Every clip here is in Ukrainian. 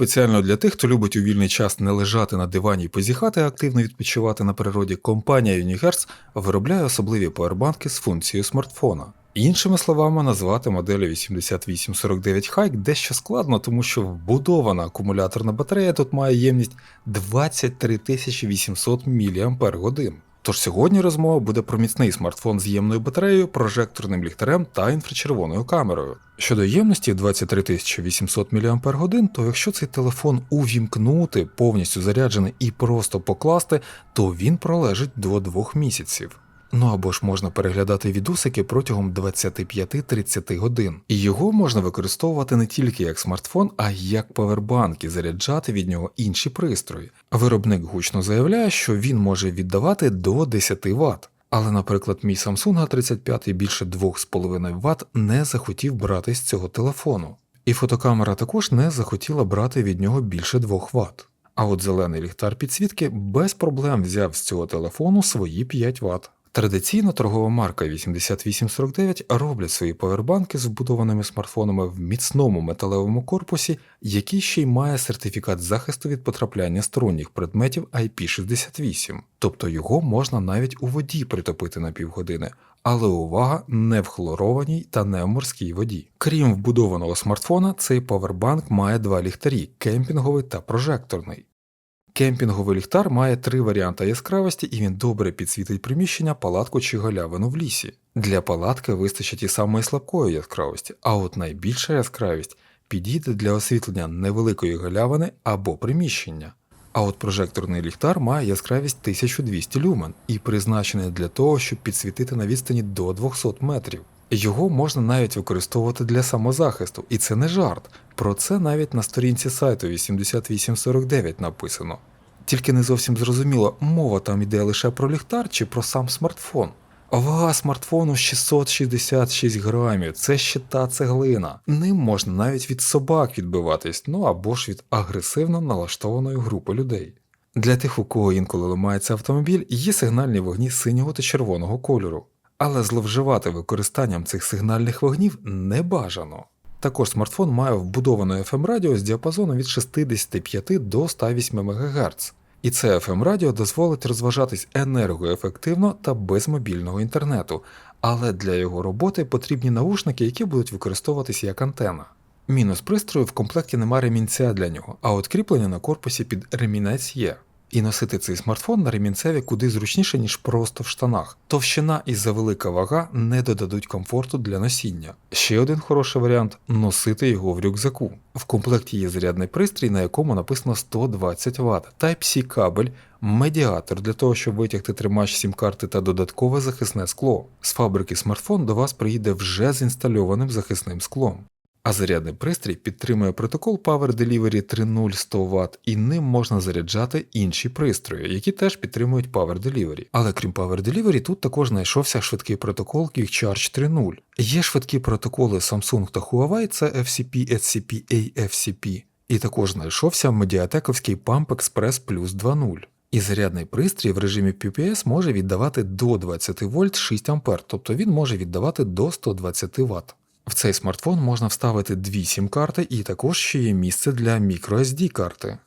Спеціально для тих, хто любить у вільний час не лежати на дивані і позіхати, а активно відпочивати на природі, компанія Unihertz виробляє особливі павербанки з функцією смартфона. Іншими словами, назвати модель 8849 Hike дещо складно, тому що вбудована акумуляторна батарея тут має ємність 23 800 мАч. Тож сьогодні розмова буде про міцний смартфон з ємною батареєю, прожекторним ліхтарем та інфрачервоною камерою. Щодо ємності 23 800 мАч, то якщо цей телефон увімкнути, повністю заряджений і просто покласти, то він пролежить до 2 місяців. Ну або ж можна переглядати відосики протягом 25-30 годин. І його можна використовувати не тільки як смартфон, а й як павербанк і заряджати від нього інші пристрої. Виробник гучно заявляє, що він може віддавати до 10 Вт. Але, наприклад, мій Samsung A35 більше 2,5 Вт не захотів брати з цього телефону. І фотокамера також не захотіла брати від нього більше 2 Вт. А от зелений ліхтар підсвітки без проблем взяв з цього телефону свої 5 Вт. Традиційно торгова марка 8849 роблять свої павербанки з вбудованими смартфонами в міцному металевому корпусі, який ще й має сертифікат захисту від потрапляння сторонніх предметів IP68, тобто його можна навіть у воді притопити на півгодини. Але увага не в хлорованій та не в морській воді. Крім вбудованого смартфона, цей павербанк має два ліхтарі кемпінговий та прожекторний. Кемпінговий ліхтар має три варіанти яскравості і він добре підсвітить приміщення, палатку чи галявину в лісі. Для палатки вистачить і самої слабкої яскравості, а от найбільша яскравість підійде для освітлення невеликої галявини або приміщення. А от прожекторний ліхтар має яскравість 1200 люмен і призначений для того, щоб підсвітити на відстані до 200 метрів. Його можна навіть використовувати для самозахисту, і це не жарт. Про це навіть на сторінці сайту 8849 написано. Тільки не зовсім зрозуміло, мова там йде лише про ліхтар чи про сам смартфон. Вага смартфону 666 грамів, це ще та цеглина. Ним можна навіть від собак відбиватись, ну або ж від агресивно налаштованої групи людей. Для тих, у кого інколи ламається автомобіль, є сигнальні вогні синього та червоного кольору. Але зловживати використанням цих сигнальних вогнів не бажано. Також смартфон має вбудоване FM радіо з діапазоном від 65 до 108 МГц. І це FM радіо дозволить розважатись енергоефективно та без мобільного інтернету, але для його роботи потрібні наушники, які будуть використовуватися як антена. Мінус пристрою в комплекті нема ремінця для нього, а от кріплення на корпусі під ремінець є. І носити цей смартфон на ремінцеві куди зручніше, ніж просто в штанах. Товщина і завелика вага не додадуть комфорту для носіння. Ще один хороший варіант носити його в рюкзаку. В комплекті є зарядний пристрій, на якому написано 120 Вт, Type-C кабель, медіатор для того, щоб витягти тримач сім-карти та додаткове захисне скло. З фабрики смартфон до вас приїде вже з інстальованим захисним склом. А зарядний пристрій підтримує протокол Power Delivery 3.0 100 Вт і ним можна заряджати інші пристрої, які теж підтримують Power Delivery. Але крім Power Delivery, тут також знайшовся швидкий протокол Quick Charge 3.0. Є швидкі протоколи Samsung та Huawei, це FCP, SCP, AFCP. І також знайшовся медіатековський Pump Express Plus 2.0. І зарядний пристрій в режимі PPS може віддавати до 20 вольт 6 А, тобто він може віддавати до 120 Вт. В цей смартфон можна вставити дві сім-карти і також ще є місце для microSD карти.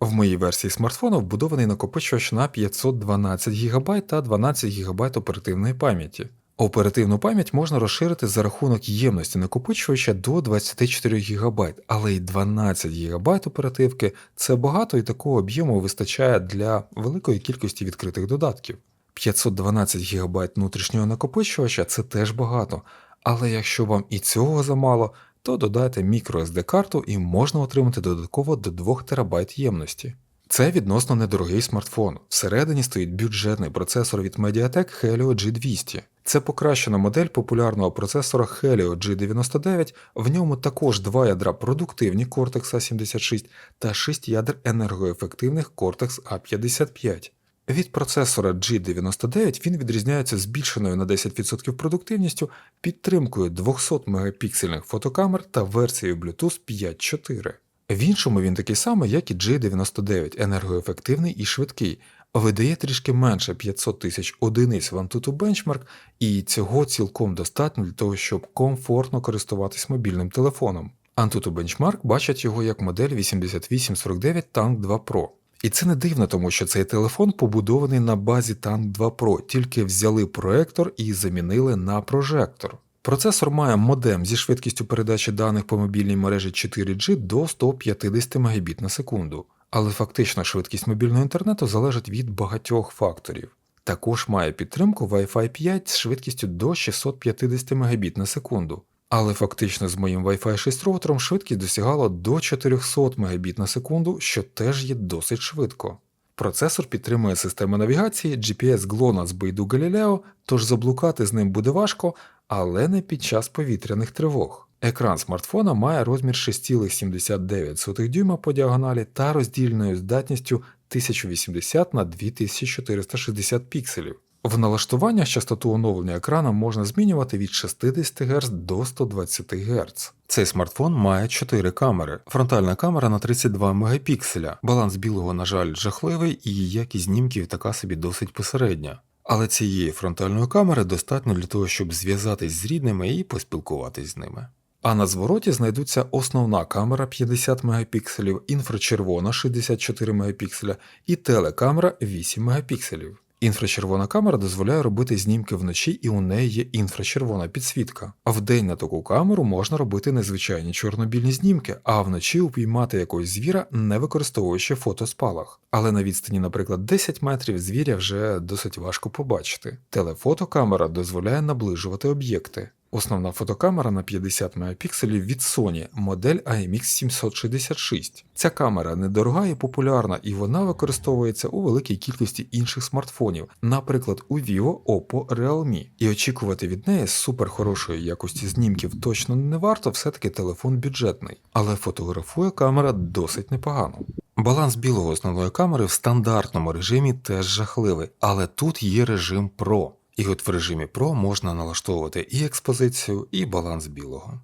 В моїй версії смартфону вбудований накопичувач на 512 ГБ та 12 ГБ оперативної пам'яті. Оперативну пам'ять можна розширити за рахунок ємності накопичувача до 24 ГБ, але й 12 ГБ оперативки це багато і такого об'єму вистачає для великої кількості відкритих додатків. 512 ГБ внутрішнього накопичувача це теж багато, але якщо вам і цього замало, то додайте microSD карту і можна отримати додатково до 2 ТБ ємності. Це відносно недорогий смартфон. Всередині стоїть бюджетний процесор від Mediatek Helio G200. Це покращена модель популярного процесора Helio G99, в ньому також два ядра продуктивні Cortex A76 та 6 ядер енергоефективних Cortex A55. Від процесора G99 він відрізняється збільшеною на 10% продуктивністю, підтримкою 200 мегапіксельних фотокамер та версією Bluetooth 5.4. В іншому він такий самий, як і G99, енергоефективний і швидкий, видає трішки менше 500 тисяч одиниць в Antutu Benchmark, і цього цілком достатньо для того, щоб комфортно користуватись мобільним телефоном. Antutu Benchmark бачать його як модель 8849 Tank 2 Pro. І це не дивно, тому що цей телефон побудований на базі Tank 2 Pro, тільки взяли проектор і замінили на прожектор. Процесор має модем зі швидкістю передачі даних по мобільній мережі 4G до 150 Мбіт на секунду, але фактично швидкість мобільного інтернету залежить від багатьох факторів. Також має підтримку Wi-Fi 5 з швидкістю до 650 Мбіт на секунду. Але фактично з моїм Wi-Fi 6 роутером швидкість досягала до 400 Мбіт на секунду, що теж є досить швидко. Процесор підтримує систему навігації GPS GLONASS Beidou Galileo, тож заблукати з ним буде важко, але не під час повітряних тривог. Екран смартфона має розмір 6,79 дюйма по діагоналі та роздільною здатністю 1080 на 2460 пікселів. В налаштуваннях частоту оновлення екрана можна змінювати від 60 Гц до 120 Гц. Цей смартфон має 4 камери. Фронтальна камера на 32 мегапікселя. Баланс білого, на жаль, жахливий, і якість знімків така собі досить посередня. Але цієї фронтальної камери достатньо для того, щоб зв'язатись з рідними і поспілкуватись з ними. А на звороті знайдуться основна камера 50 мегапікселів, інфрачервона 64 мегапікселя і телекамера 8 мегапікселів. Інфрачервона камера дозволяє робити знімки вночі, і у неї є інфрачервона підсвітка. А вдень на таку камеру можна робити незвичайні чорнобільні знімки, а вночі упіймати якогось звіра, не використовуючи фотоспалах. Але на відстані, наприклад, 10 метрів звіря вже досить важко побачити. Телефотокамера дозволяє наближувати об'єкти. Основна фотокамера на 50 мегапікселів від Sony, модель IMX 766. Ця камера недорога і популярна, і вона використовується у великій кількості інших смартфонів, наприклад, у Vivo, Oppo, Realme. І очікувати від неї суперхорошої якості знімків точно не варто, все-таки телефон бюджетний, але фотографує камера досить непогано. Баланс білого основної камери в стандартному режимі теж жахливий, але тут є режим Pro. І от в режимі Pro можна налаштовувати і експозицію, і баланс білого.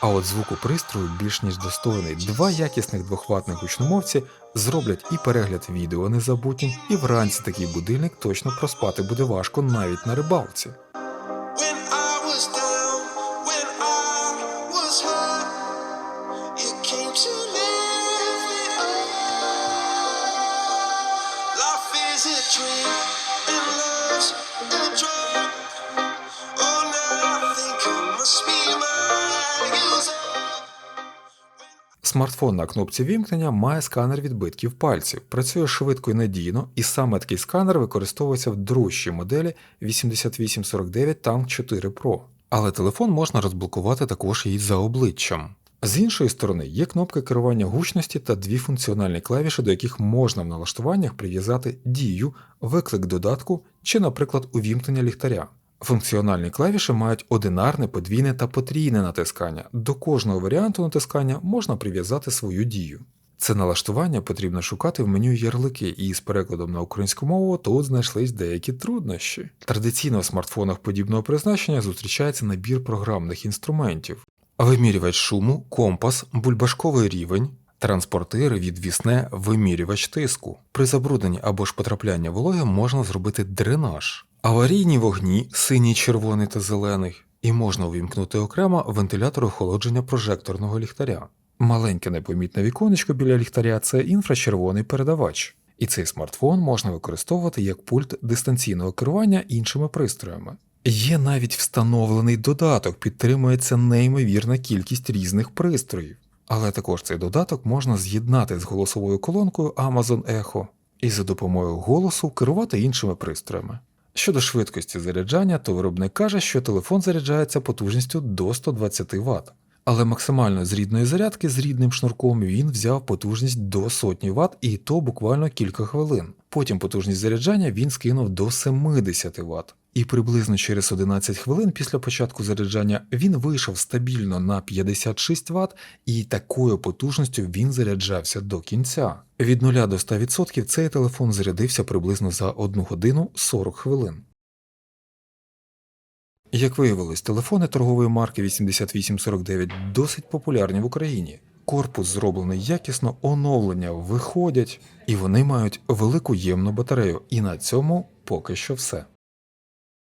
А от звуку пристрою більш ніж достойний. Два якісних двохватних гучномовці зроблять і перегляд відео незабутнім, і вранці такий будильник точно проспати буде важко навіть на рибалці. Смартфон на кнопці вімкнення має сканер відбитків пальців, працює швидко і надійно, і саме такий сканер використовується в дорожчій моделі 8849 Tank 4 Pro. Але телефон можна розблокувати також і за обличчям. З іншої сторони, є кнопка керування гучності та дві функціональні клавіші, до яких можна в налаштуваннях прив'язати дію, виклик додатку чи, наприклад, увімкнення ліхтаря. Функціональні клавіші мають одинарне, подвійне та потрійне натискання. До кожного варіанту натискання можна прив'язати свою дію. Це налаштування потрібно шукати в меню ярлики, і з перекладом на українську мову тут знайшлись деякі труднощі. Традиційно в смартфонах подібного призначення зустрічається набір програмних інструментів: вимірювач шуму, компас, бульбашковий рівень, транспортир, відвісне, вимірювач тиску. При забрудненні або ж потрапляні вологи можна зробити дренаж, аварійні вогні, синій, червоний та зелений, і можна увімкнути окремо вентилятор охолодження прожекторного ліхтаря. Маленьке непомітне віконечко біля ліхтаря це інфрачервоний передавач. І цей смартфон можна використовувати як пульт дистанційного керування іншими пристроями. Є навіть встановлений додаток, підтримується неймовірна кількість різних пристроїв. Але також цей додаток можна з'єднати з голосовою колонкою Amazon Echo і за допомогою голосу керувати іншими пристроями. Щодо швидкості заряджання, то виробник каже, що телефон заряджається потужністю до 120 Вт. Але максимально з рідної зарядки з рідним шнурком він взяв потужність до сотні Вт і то буквально кілька хвилин. Потім потужність заряджання він скинув до 70 Вт. І приблизно через 11 хвилин після початку заряджання він вийшов стабільно на 56 Вт, і такою потужністю він заряджався до кінця. Від 0 до 100% цей телефон зарядився приблизно за 1 годину 40 хвилин. Як виявилось, телефони торгової марки 8849 досить популярні в Україні. Корпус зроблений якісно, оновлення виходять, і вони мають велику ємну батарею. І на цьому поки що все.